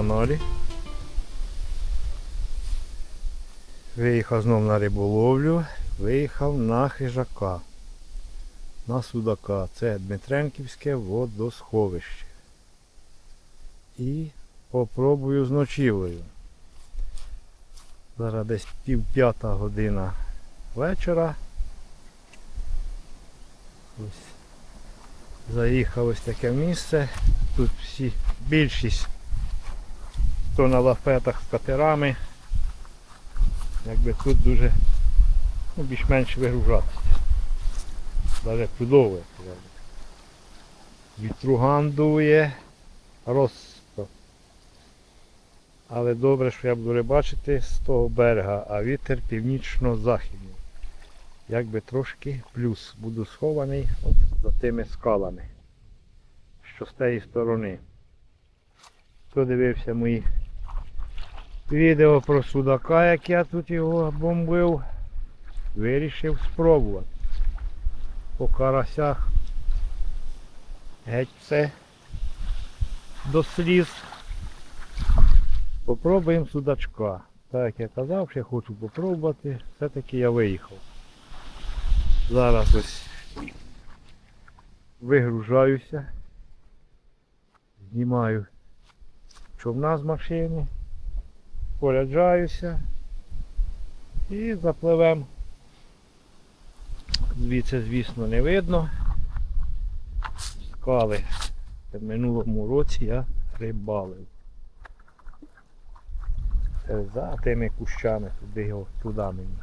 Каналі. Виїхав знов на риболовлю, виїхав на хижака, на судака. Це Дмитренківське водосховище. І попробую з ночівлею. Зараз десь пів п'ята година вечора. Ось заїхав ось таке місце. Тут всі, більшість, хто на лафетах з катерами, якби тут дуже ну, більш-менш вигружатися. Навіть чудово, як кажуть. Вітруган дує, розсто. Але добре, що я буду рибачити з того берега, а вітер північно-західний. Якби трошки плюс. Буду схований от за тими скалами що з тієї сторони. Хто дивився мої відео про судака, як я тут його бомбив, вирішив спробувати. По карасях геть все до сліз. Попробуємо судачка. Так як я казав, що я хочу попробувати, все-таки я виїхав. Зараз ось вигружаюся знімаю човна з машини, поряджаюся і запливем. Звідси, звісно, не видно. Скали. В минулому році я рибалив. За тими кущами туди його туди мені.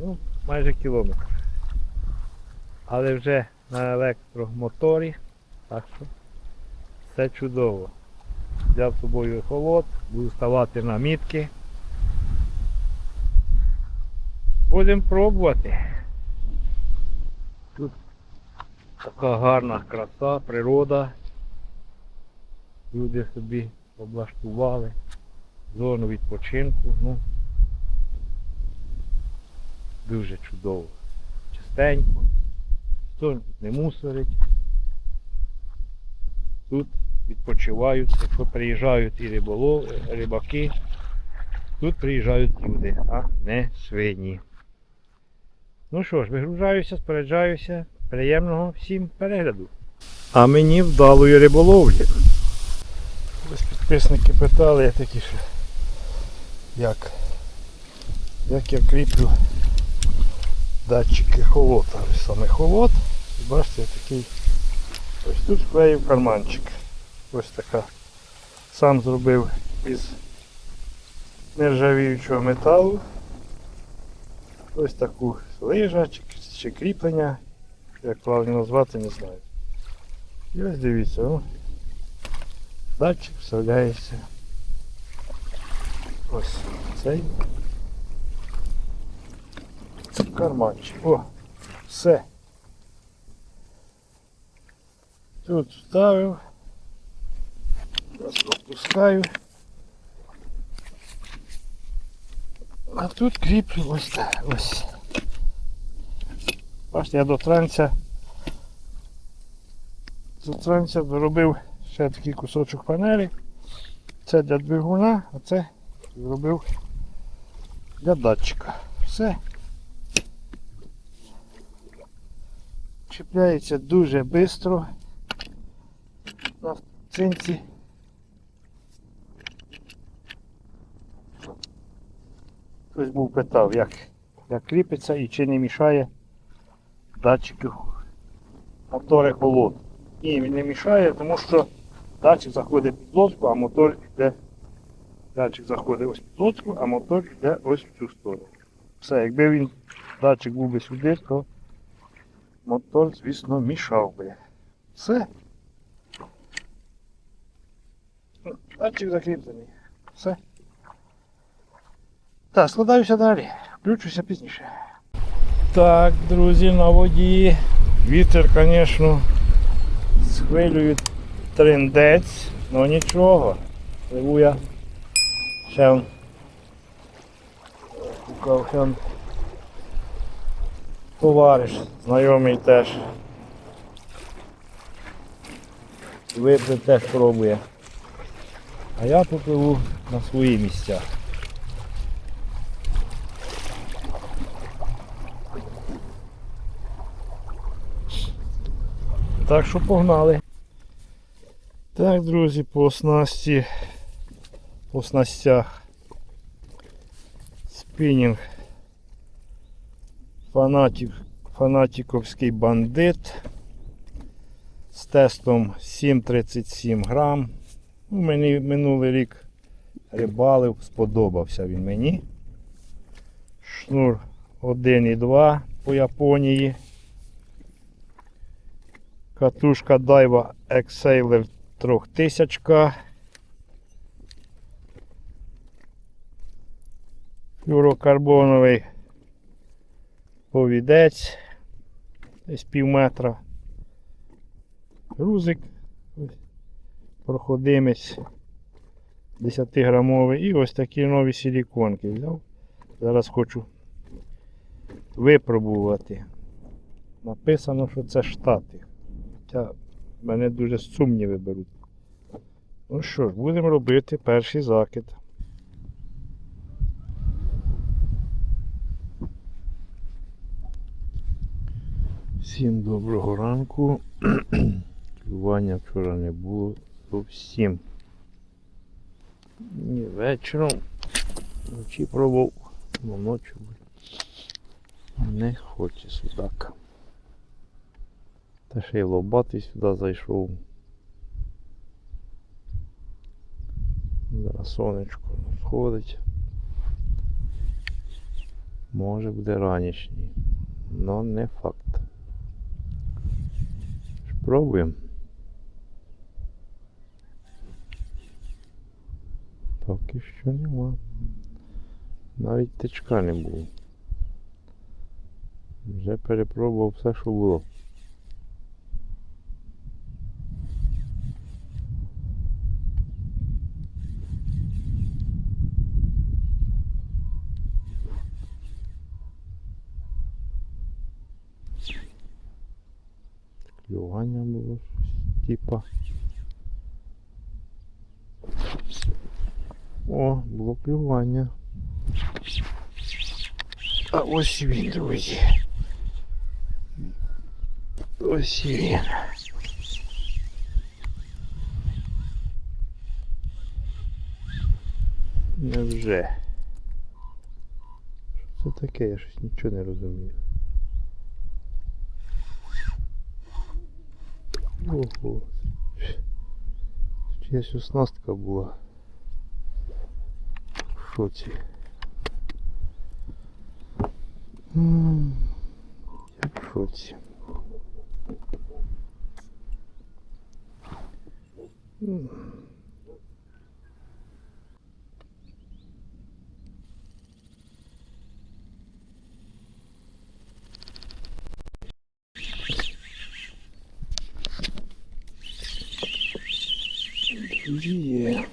Ну, майже кілометр. Але вже на електромоторі, так що все чудово. Взяв з собою холод, буду ставати на мітки. Будемо пробувати. Тут така гарна краса, природа. Люди собі облаштували зону відпочинку. Ну, дуже чудово. Чистенько. Ніхто не мусорить. Тут відпочивають, приїжджають і риболови, рибаки, тут приїжджають люди, а не свині. Ну що ж, вигружаюся, споряджаюся. Приємного всім перегляду. А мені вдалої риболовлі. Ось підписники питали, я такі що як, як я кріплю датчики холота. Ось саме холод. І бачите, такий ось тут вклеїв карманчик. Ось така. Сам зробив із нержавіючого металу. Ось таку лижа чи, чи кріплення. Як правильно назвати, не знаю. І ось дивіться, о, датчик вставляється. Ось цей карманчик. О, все. Тут вставив. Зараз опускаю. А тут кріплю ось. Ось. Бачите, я до транця до транця доробив ще такий кусочок панелі. Це для двигуна, а це зробив для датчика. Все. Чіпляється дуже швидко на цинці. Хтось був питав, як, як кріпиться і чи не мішає датчиків мотори холод. Ні, він не мішає, тому що датчик заходить під лодку, а мотор йде. Датчик заходить ось під лодку, а мотор йде ось в цю сторону. Все, якби він датчик був би сюди, то мотор, звісно, мішав би. Все. Ну, Датчик закріплений. Все. Так, складаюся далі. Включуся пізніше. Так, друзі, на воді. Вітер, звісно, з хвилею триндець, але нічого. Пливу я. Ще. Шукав товариш, знайомий теж. Випли теж пробує. А я попливу на свої місця. Так що погнали. Так, друзі, по оснасті, по снастях. Спінінг. Фанатик, фанатіковський бандит з тестом 7,37 грам. Ну, Мені минулий рік рибалив, сподобався він мені. Шнур 1,2 по Японії. Катушка Daiwa Exailer 3000. Флюрокарбоновий повідець десь пів метра. Грузик проходимець 10 грамовий і ось такі нові силіконки взяв. Зараз хочу випробувати. Написано, що це штати. Хоча мене дуже сумніви беруть. Ну що ж, будемо робити перший закид. Всім доброго ранку. Клювання вчора не було зовсім. Ні, вечором. Вночі пробував, но ночі не хоче судака. Та ще й лобатий сюди зайшов. Зараз сонечко сходить. Може буде ранішній, но не факт. Спробуємо. Поки що нема. Навіть тичка не було. Вже перепробував все, що було. Клювання було щось типа. О, було клювання. А ось він, друзі. Ось він. Невже? Що це таке? Я щось нічого не розумію. Ого. Чиясь оснастка була. В шоці. М, Я в шоці. М. Є.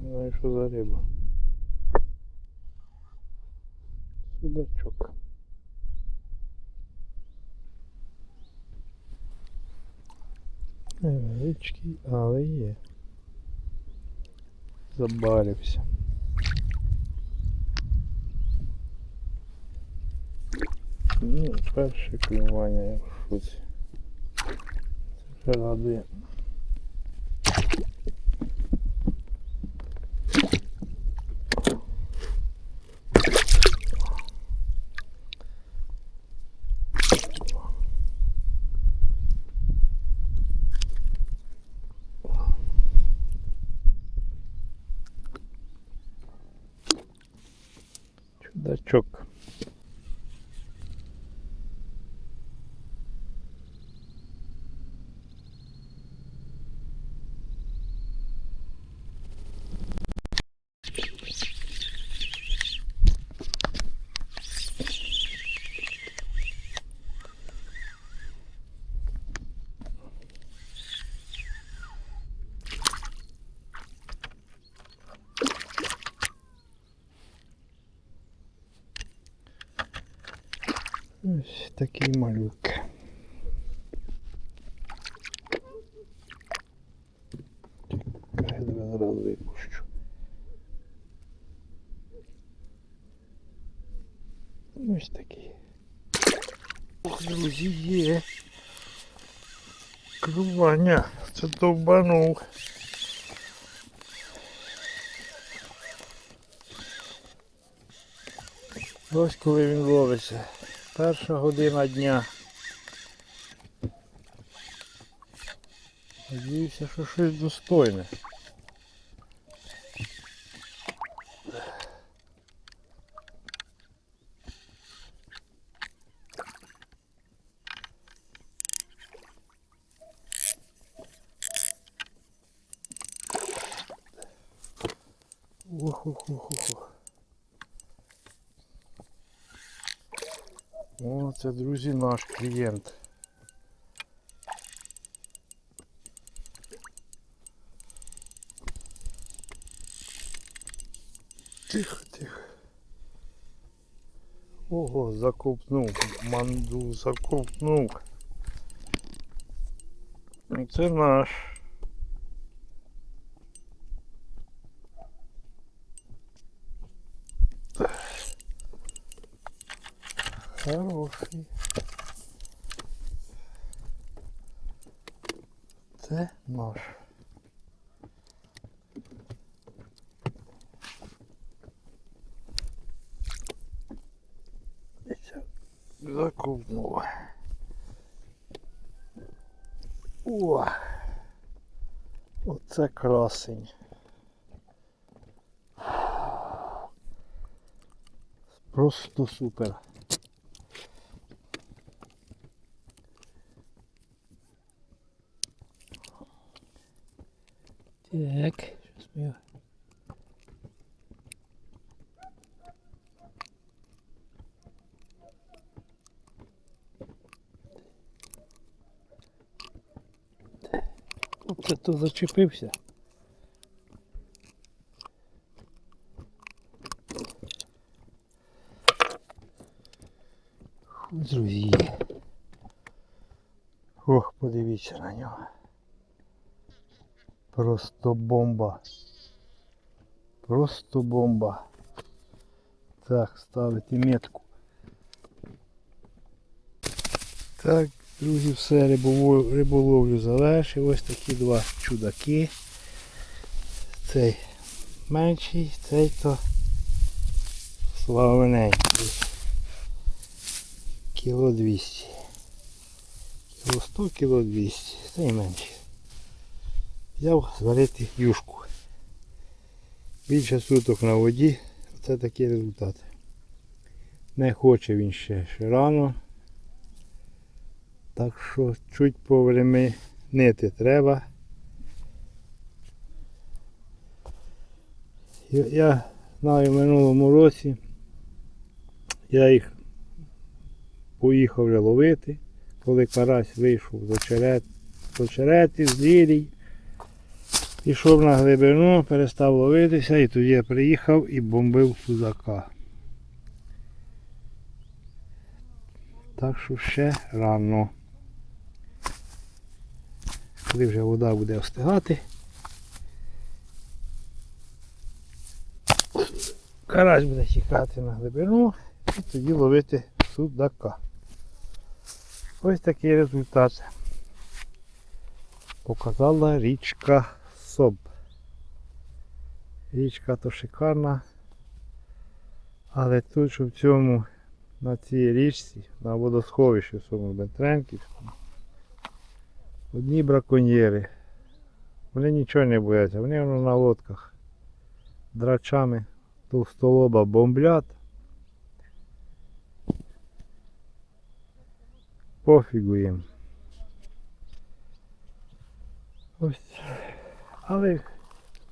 Знаю, що за риба. Судачок. Невеличкий, але є. Забарився. Ну, перше клювання я в шуці. Це радує. Чудачок. Ось зараз випущу. Ось такий. Ох, друзі, є. Клювання. Це довбанув. Ось коли він ловиться. Перша година дня. Надіюся, що щось достойне. Ох-ох-ох-ох. О, це, друзі, наш клієнт. Тихо, тихо. Ого, закопнув. Манду закопнув. Ну, Це наш. Хороший. Це наш. Закупнула. О! Оце красень. Просто супер. Оце то зачепився. Фу, Друзі. Ох, подивіться на нього. Просто бомба. Просто бомба. Так, ставити метку. Так, друзі, все, рибову- риболовлю завершив. Ось такі два чудаки. Цей менший, цей то славненький. Кіло 200. Кіло 100, кіло 200. Цей менший взяв зварити юшку. Більше суток на воді, це такий результат. Не хоче він ще рано. Так що чуть повременити треба. Я- знаю в минулому році я їх поїхав ловити, коли карась вийшов з очерет, з очеретів, з лілій. Пішов на глибину, перестав ловитися і тоді я приїхав і бомбив судака. Так що ще рано. Коли вже вода буде остигати. Карась буде тікати на глибину і тоді ловити судака. Ось такий результат. Показала річка Соб. Річка то шикарна. Але тут в цьому на цій річці, на водосховищі в цьому Бентренківському, одні браконьєри. Вони нічого не бояться, вони воно на лодках драчами товстолоба бомблять. Пофігу їм. Ось. Але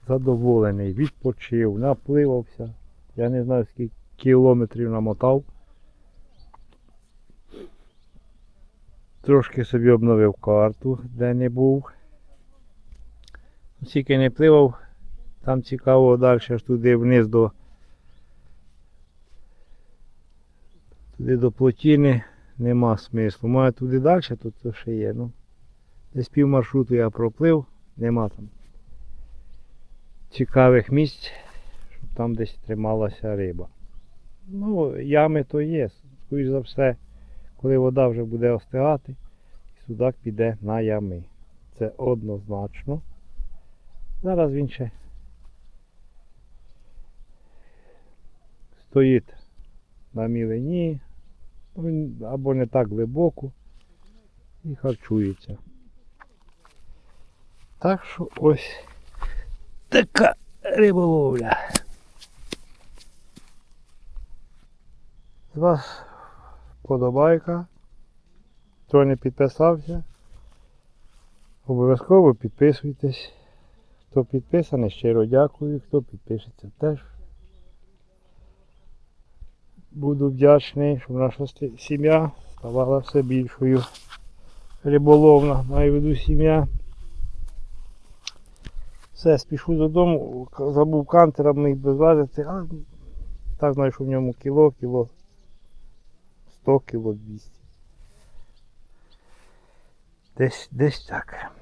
задоволений, відпочив, напливався. Я не знаю скільки кілометрів намотав. Трошки собі обновив карту, де не був. Скільки не пливав, там цікаво далі аж туди вниз до туди до плотіни нема смислу. Може туди далі, тут то ще є. Ну, десь пів маршруту я проплив, нема там цікавих місць, щоб там десь трималася риба. Ну, ями то є. Скоріш за все, коли вода вже буде остигати, судак піде на ями. Це однозначно. Зараз він ще стоїть на мілині, ну, або не так глибоко і харчується. Так що ось така риболовля. З вас подобайка. Хто не підписався, обов'язково підписуйтесь. Хто підписаний, щиро дякую. Хто підпишеться теж. Буду вдячний, щоб наша сім'я ставала все більшою. Риболовна, маю в виду сім'я. Все, спішу додому, забув кантера міг би зважити, а так знаю, що в ньому кіло, кіло 100, кіло 200. Десь, десь так.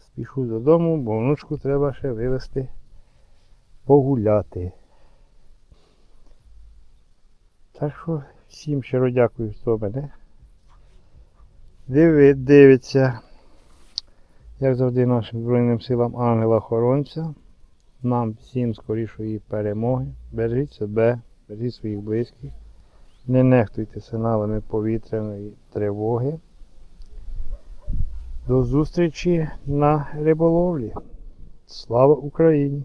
Спішу додому, бо внучку треба ще вивезти погуляти. Так що всім щиро дякую, хто мене диви, дивиться. Як завжди нашим Збройним силам ангела-охоронця. Нам всім скорішої перемоги. Бережіть себе, бережіть своїх близьких. Не нехтуйте сигналами повітряної тривоги. До зустрічі на риболовлі. Слава Україні!